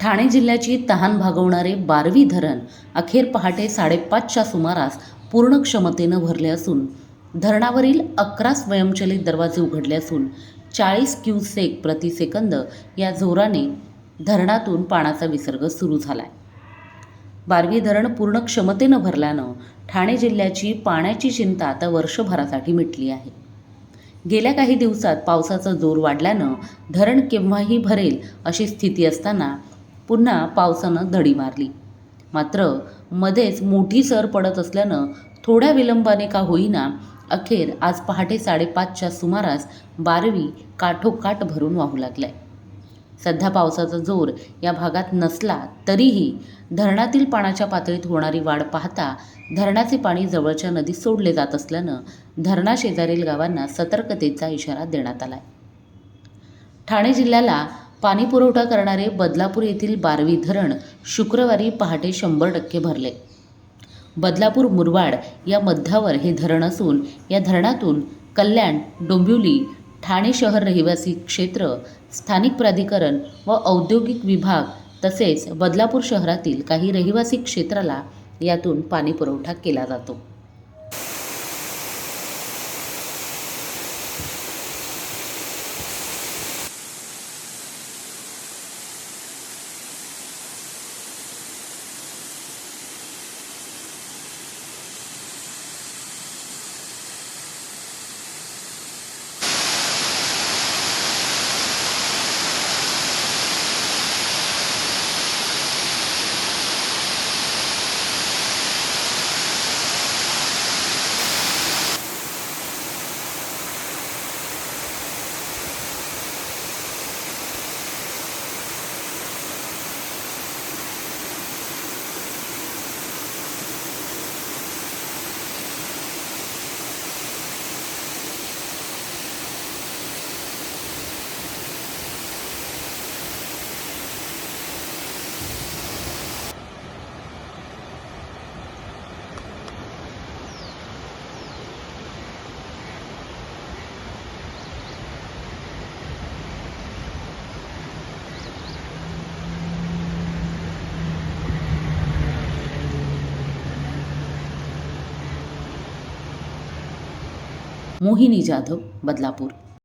ठाणे जिल्ह्याची तहान भागवणारे बारवी धरण अखेर पहाटे साडेपाचच्या सुमारास पूर्ण क्षमतेनं भरले असून धरणावरील अकरा स्वयंचलित दरवाजे उघडले असून चाळीस क्युसेक प्रति सेकंद या जोराने धरणातून पाण्याचा विसर्ग सुरू झाला आहे बारवी धरण पूर्ण क्षमतेनं भरल्यानं ठाणे जिल्ह्याची पाण्याची चिंता आता वर्षभरासाठी मिटली आहे. गेल्या काही दिवसात पावसाचा जोर वाढल्यानं धरण केव्हाही भरेल अशी स्थिती असताना पुन्हा पावसानं धडी मारली. मात्र मध्येच मोठी सर पडत असल्यानं थोड्या विलंबाने का होईना अखेर आज पहाटे साडेपाचच्या सुमारास बारवी काठोकाठ भरून वाहू लागलाय. सध्या पावसाचा जोर या भागात नसला तरीही धरणातील पाण्याच्या पातळीत होणारी वाढ पाहता धरणाचे पाणी जवळच्या नदीत सोडले जात असल्यानं धरणाशेजारील गावांना सतर्कतेचा इशारा देण्यात आलाय. ठाणे जिल्ह्याला पाणी पुरवठा करणारे बदलापूर येथील बारवी धरण शुक्रवारी पहाटे शंभर टक्के भरले. बदलापूर मुरवाड या मध्यावर हे धरण असून या धरणातून कल्याण डोंबिवली ठाणे शहर रहिवासी क्षेत्र स्थानिक प्राधिकरण व औद्योगिक विभाग तसेच बदलापूर शहरातील काही रहिवासी क्षेत्राला यातून पाणी पुरवठा केला जातो. मोहिनी जाधव बदलापूर।